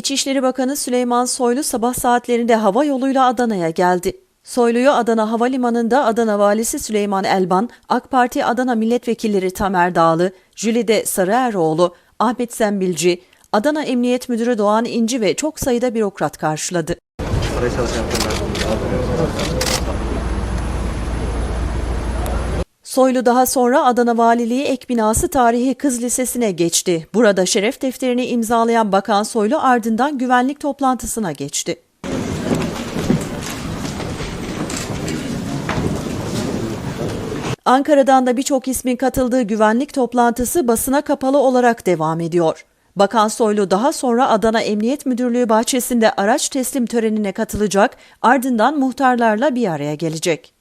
İçişleri Bakanı Süleyman Soylu sabah saatlerinde hava yoluyla Adana'ya geldi. Soylu'yu Adana Havalimanı'nda Adana Valisi Süleyman Elban, AK Parti Adana Milletvekilleri Tamer Dağlı, Jülide Sarıeroğlu, Ahmet Sembilci, Adana Emniyet Müdürü Doğan İnci ve çok sayıda bürokrat karşıladı. Soylu daha sonra Adana Valiliği ek binası Tarihi Kız Lisesi'ne geçti. Burada şeref defterini imzalayan Bakan Soylu ardından güvenlik toplantısına geçti. Ankara'dan da birçok ismin katıldığı güvenlik toplantısı basına kapalı olarak devam ediyor. Bakan Soylu daha sonra Adana Emniyet Müdürlüğü bahçesinde araç teslim törenine katılacak, ardından muhtarlarla bir araya gelecek.